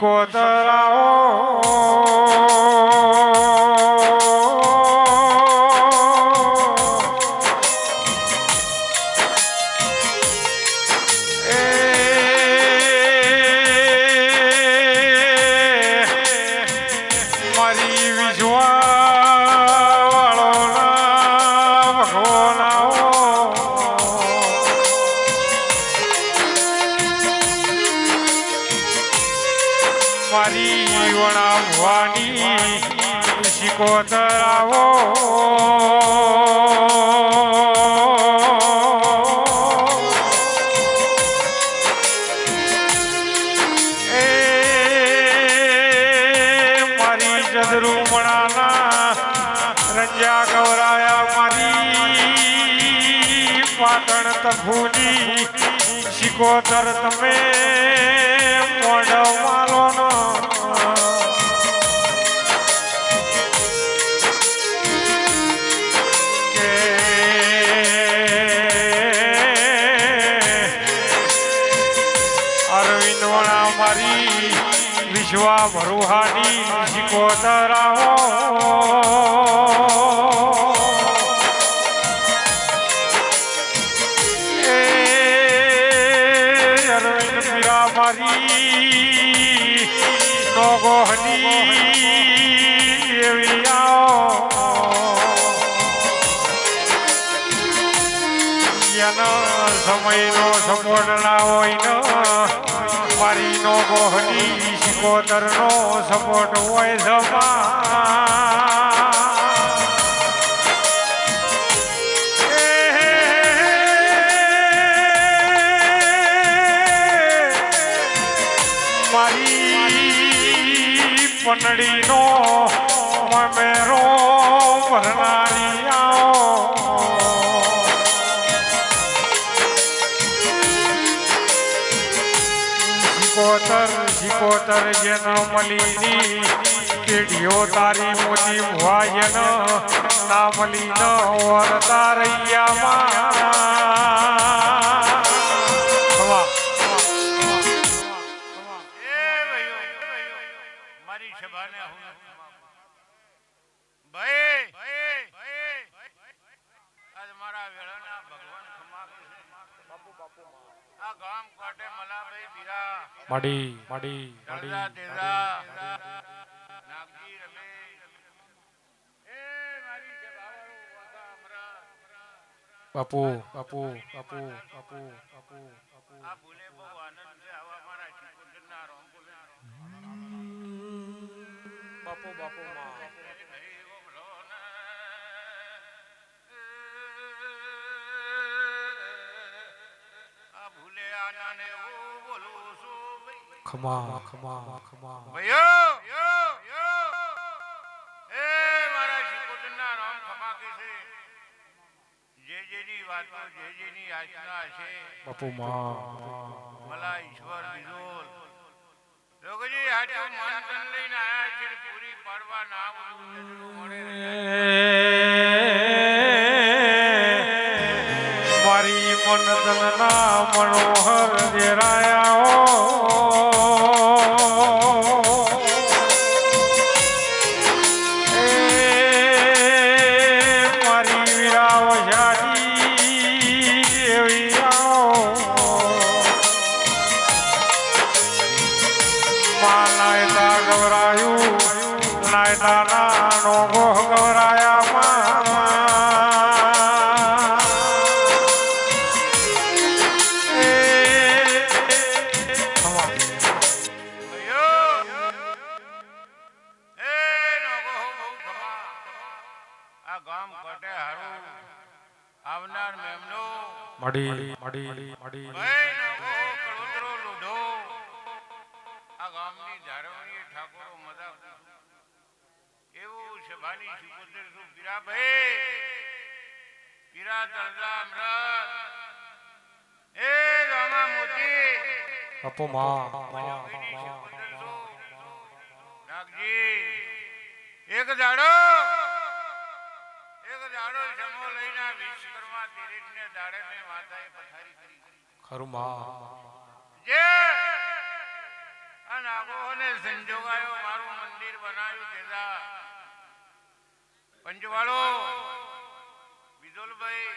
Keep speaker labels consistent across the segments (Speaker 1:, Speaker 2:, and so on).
Speaker 1: ગોહની પાટણ તફુની શિકોતર તમે મોઢ માલો અરવિંદ વણા મારી વિશ્વા ભરુહાની શિકોતરાઓ યનો સમયનો સપોર્ટ ના હોય નો મારી નો ગોહની શિકોતરનો સપોર્ટ હોય સમા મારી પનડીનો શિકોતર જન મલીની પેઢીઓ તારી મોતી ભુવાયન ના મલી ન ઓર તારૈયામાં ખવા.
Speaker 2: મારી સભાને હું ભાઈ આજ મારા વેળાના ભગવાન ખમા કરશે. આ ગામ કોટે મલાભાઈ બીરા
Speaker 1: મડી મડી મડી બાપુ બાપુ બાપુ બાપુ બાપુ બાપુ બાપુ બાપુ. ખમા. ખમા ખમા
Speaker 2: ભાઈઓ! એ મારા શિકોતરના રામ ખમા છે. જે જેની વાતો જે જેની આજ્ઞા છે.
Speaker 1: બાપુ માં
Speaker 2: ભલા ઈશ્વર વિરોલ લોકોજી હાટો માનતન લઈને આયા છે પૂરી પાડવા ના
Speaker 1: મારી મન તનના મનોહર દેરાયા
Speaker 2: ગામની ધારવણી ઠાકોરો મજા એવું છે ભાની સુપુત્ર શું પીરા ભાઈ પીરા તળજા અમરત. એ ગામા મોતી.
Speaker 1: અપો માં.
Speaker 2: નાગજી. એક દાડો એક દાડો જમો લઈને વિશ્વકર્મા તિરીટને દાડે મેં માતાએ પથારી કરી.
Speaker 1: ખરું માં.
Speaker 2: જે આ નાગોને સંજોગાયો મારું મંદિર બનાવ્યું તેદા પંચવાળો વિદુલભાઈ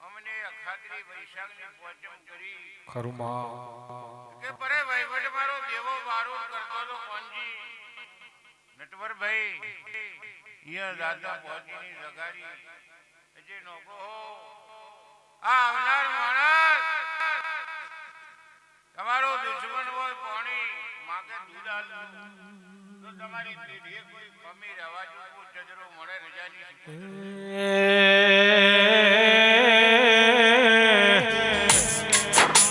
Speaker 2: અમને અખાત્રી વૈશાખની પોચમ કરી.
Speaker 1: ખરું
Speaker 2: કે પરે વહીવટ મારો દેવો વારો કરતો તો કોણજી નટવરભાઈ ઈયા દાદા પહોંચીની જગારી જે નોકો હો. આ આવનાર માણસ તમારો દુશ્મન હોય પાણી, માગે દૂધ તો તમારી પેઢીએ કોઈ કમી રહેવા જેવું મળે રજાની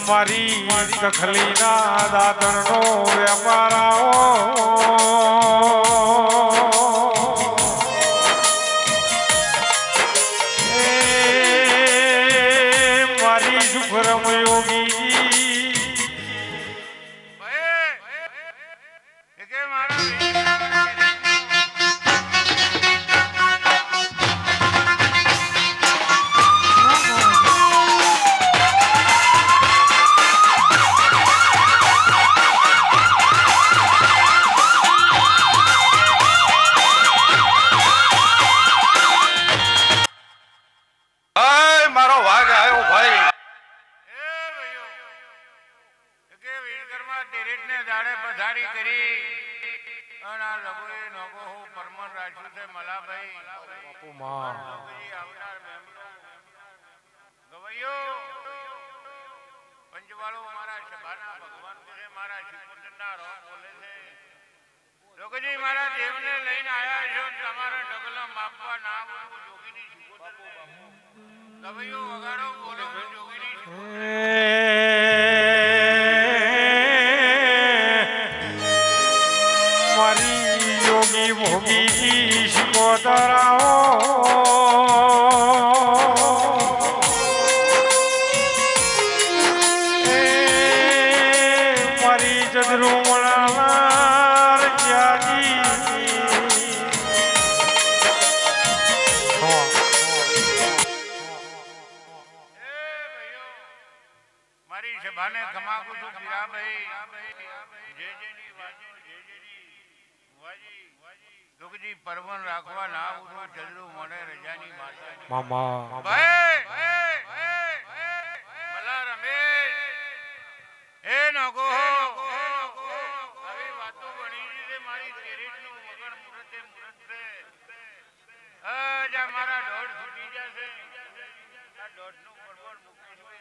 Speaker 1: મારી કખલીના દાદરનો વેપાર આવો એ મારી સુખરમ યોગી
Speaker 2: ગવૈયો, પંચવાળો મારા સભાના ભગવાન મારા રોમ બોલે છે. લોકોજી મારા દેવને લઈને
Speaker 1: મારી યોગી ભોગી શિકોતરાઓ મારી
Speaker 2: બાને ખમાકું છું પીરાભાઈ જે જેની વાજી, જે જેની વાજી, દુઃખજી પરવન રાખવા ના ઉઠો ચંદ્રુ મને રજાની માતા
Speaker 1: મામા
Speaker 2: ભાઈ મલા રમેશ. એ નગો આવી વાતો બની છે મારી તેરેટનું મગન મુરતે મુરતે અજા મારા દોઢ છૂટી જશે આ દોઢનું પડવડ મુકેશભાઈ રાખ્યું છે લાખાભાઈ રાખ્યું છે એ વગાડો હું ત્રખડીની માતા છું જોગીની
Speaker 1: મામા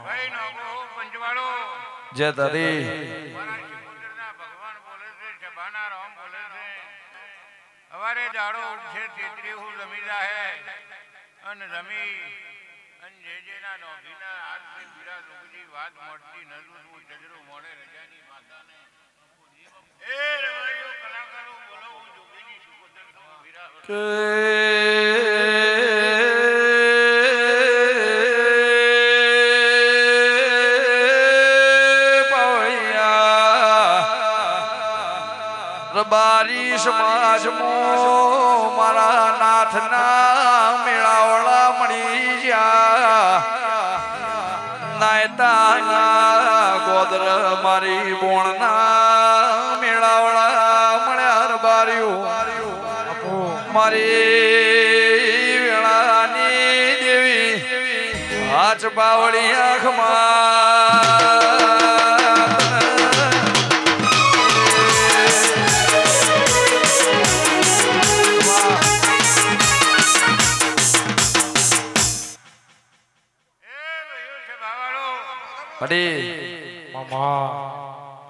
Speaker 3: જય દાદી.
Speaker 2: અમારે શિકોતરના ભગવાન બોલે છે સભાના રામ બોલે છે હવારે દાડો ઉઠશે તેત્રી હું રમી જાહે. અને રમી અને જે જેના નોભીના હાથથી પીડા દુઃખની વાત મળતી નજરું હું જજરો મોડે રજાની માતાને. એ રમાયો કલાકારો બોલો હું જોગીની છું વીરા
Speaker 3: સમાજમાં મારા નાથના મેળાવળા મળી ગયા. નાયતા ગોદર મારી બોણના મેળાવળા મળ્યા
Speaker 1: બાર્યું.
Speaker 3: મારી વેળાની દેવી હાચ બાવળી આંખમાં અરે
Speaker 1: મામા.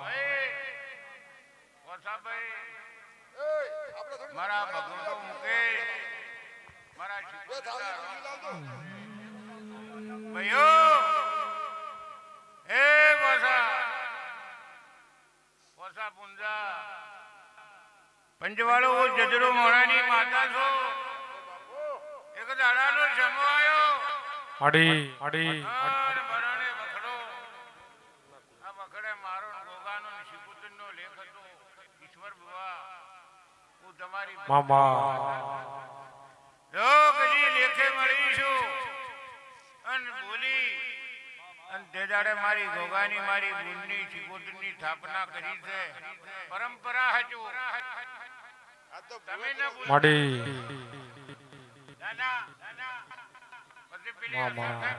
Speaker 2: મારા ભગવતો મૂકે. મારા. ભાઈઓ એ વસા. મોસા પુંજા. પંચવાળો જજરો મોરાની માતા છો. એક દાડાનો સમો આવ્યો
Speaker 1: અડી માડી
Speaker 2: અને ભરાણે વખડો આ વખડે મારો ને ગોગાનો ને શિવપુત્રનો લેખ હતો ઈશ્વર બુવા હું તમારી
Speaker 1: મામા.
Speaker 2: લોકજી લેખે મળીશું. અન બોલી અન તેદાડે મારી ગોગાની મારી બુનની શિકોતરની સ્થાપના કરી છે. પરંપરા હજુ. તમે ન.
Speaker 1: માડી.
Speaker 2: દાદા દાદા પછી પેલી
Speaker 1: મામા.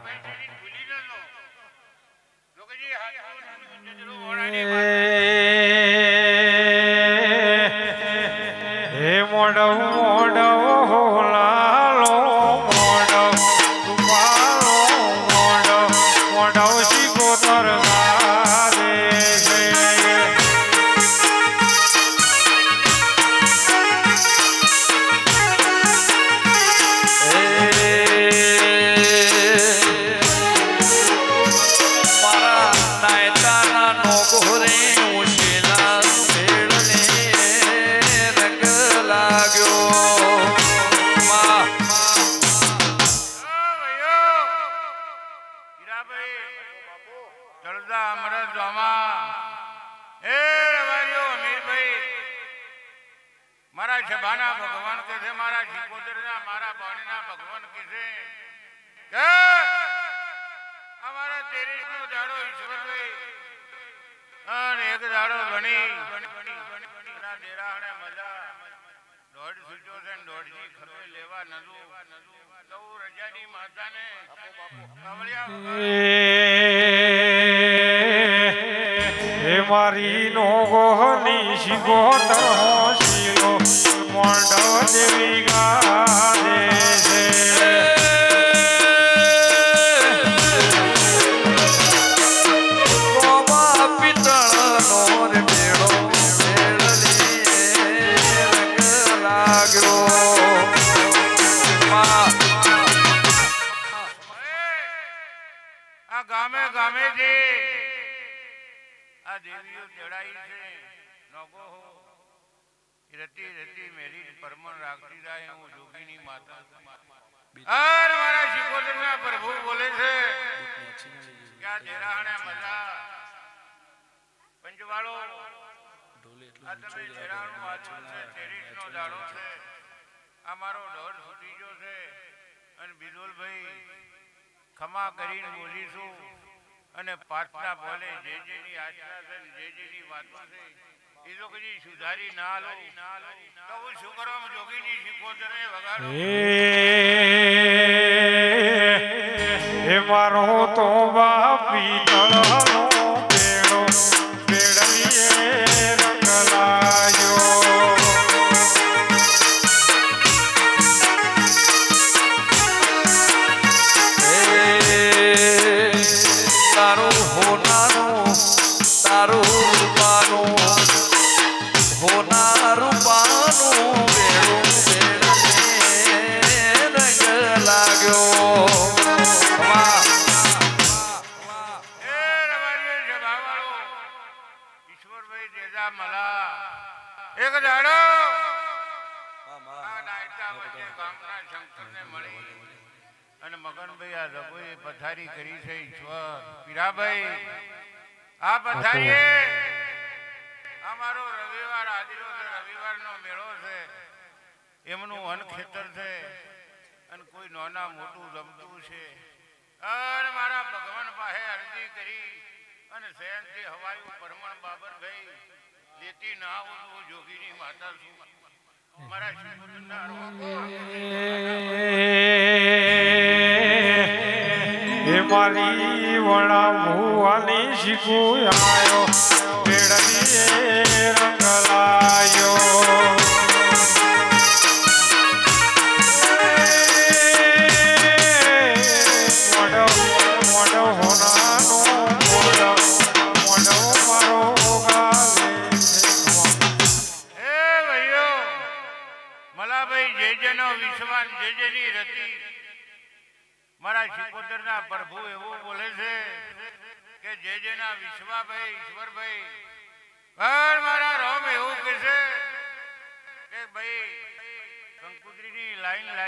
Speaker 2: ભૂલી ન લો. લોકજી હાથ ઓળાની માતા. અને એક દાડો ગણી. દોઢ ને માતાને કવળિયા
Speaker 1: મારી નો ગોહની શીખોતર શિગો મોડવ દેવી ગાદે.
Speaker 2: આ દેવીઓ ચડાઈ છે. નોગો હો. રતી રતી, મેરી પરમણ રાખતી રાય, હું જોગીની માતા. અર મારા શિકોતરના પ્રભુ બોલે છે. ક્યાં આ દેરાહણે મજા? પંચવાળો આ ઊંચો દેરાહણું વાચો છે તેરીસનો દાડો છે. આ મારો દોઢ ફૂટી ગયો છે. અને બિદોલભાઈ ખમા કરીને બોલીશું. અને પાછના બોલે, જે જેની આચરા છે જે જેની વાતો છે, એ તો કદી સુધારી ના લો. તો હું શું કરવા જોગીની શીખોતરે વગાડો.
Speaker 1: હે મારો તો બાપી તળનો
Speaker 2: આ પથારી કરી છે ઈશ્વર. પીરાભાઈ આ પથારીએ અમારો રવિવાર આજનો છે રવિવારનો મેળો છે. એમનું વન ખેતર છે. અને કોઈ નાના મોટું રમતું છે. અને મારા ભગવાન પાસે અરજી કરી અને શયનથી હવાયું પરમણ બાબરભાઈ લેતી ના આવું તો જોગીની માતા છું. મારા
Speaker 1: મારી વણા ભુવાની શીખું આયો પેડલીએ રંગ લાગ્યો મોડવ મોડવ હોનાનો મોડવ મોડવ મારો ગાલે છે
Speaker 2: હે ભાઈઓ, મલાભાઈ જે જેનો વિશ્વાસ જે જેની રતી. મારા શિકોતરના પ્રભુ એના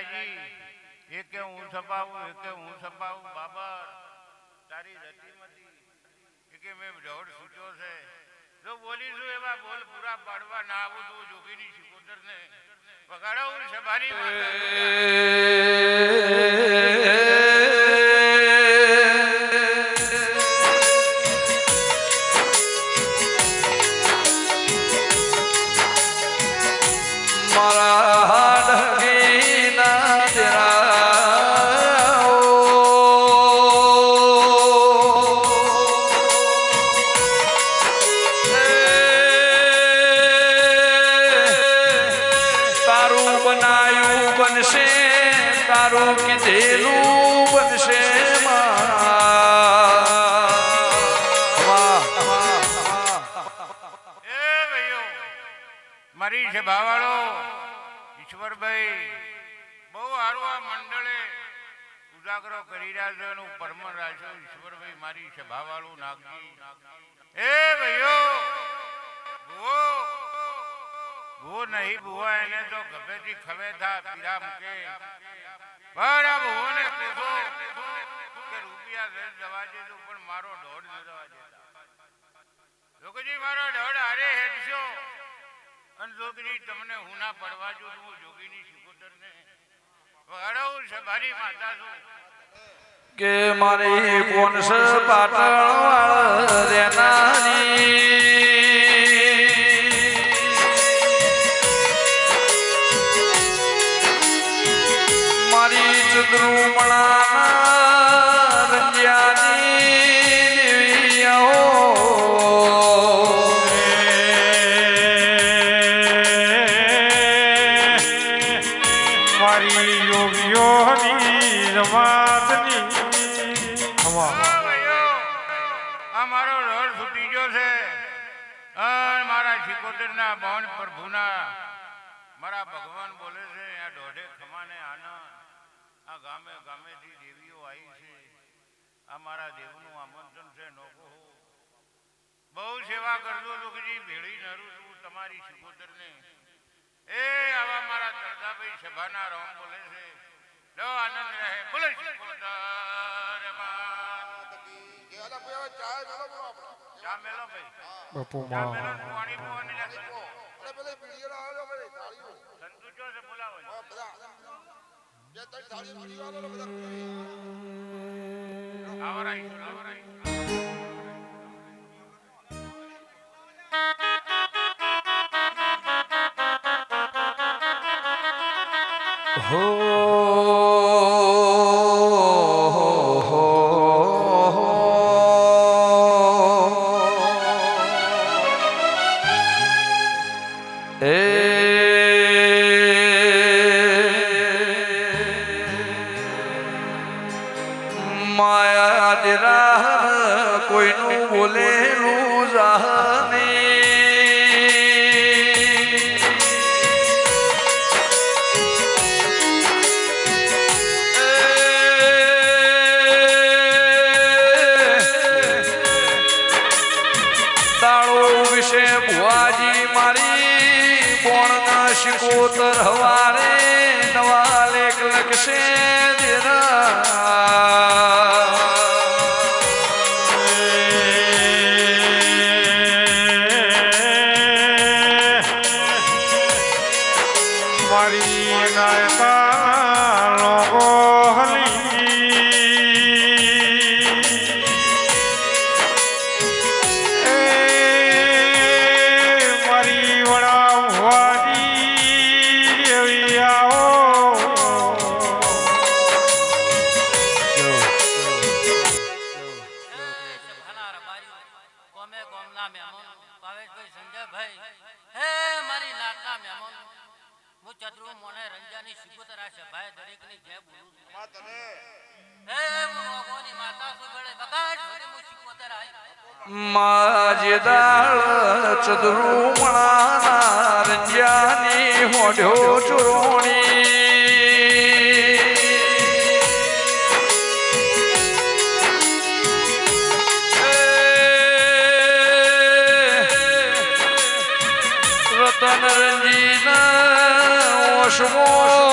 Speaker 2: છપાવું, એકે હું જો બોલીશું એવા બોલ પૂરા પાડવા ના આવું તું જોગીની સભાની ઈશ્વરભાઈ બહુ સારું આ મંડળે ઉજાગરો કરી રહ્યા છે એનું પરમણ રાખ્યો ઈશ્વરભાઈ મારી સભાવાળું નાગજી. એ ભાઈઓ, ભૂવો ભૂવો નહીં, ભુવા એને તો ગભેથી ખવે થા પીરા મૂકે. પણ આ ભુવોને કહેશો કે રૂપિયા દસ જવા દેજો, પણ મારો દોઢ ન જવા દેતા લોકોજી મારો દોડ હારે હેડશો અને જોગની તમને હું પડવા જો હું જોગીની શિકોતર ને છે સભારી માતા છું.
Speaker 3: કે મારી પોનસ પાટણ મારી ચંદ્રુમણા
Speaker 2: પ્રભુના મારા ભગવાન બોલે છે આ દોઢે ખમાને આનંદ આ ગામે ગામેથી દેવીઓ આવી છે. આ મારા દેવનું આમંત્રણ છે નોકો હો બહુ સેવા કરજો લોકોજી ભેળી નરું છું તમારી શિકોતરને એ આવા મારા તરદાભાઈ સભાના રોમ બોલે છે લો આનંદ રહે. બોલે ચા મેલો ભાઈ.
Speaker 1: બાપુ
Speaker 2: ચા
Speaker 1: માં
Speaker 2: મેલો ને પાણી પીવાની લાગે સંતુચો છે બોલાવો આવરાઈ આવરાઈ
Speaker 3: હો માયા દિરા કોઈનું બોલેલું પોણના શિકોતર
Speaker 4: આઈ.
Speaker 3: માજેદાળ ચદરુમણા રંજાની હોડ્યો ચુરોણી રતન રંજીના
Speaker 1: નોશમો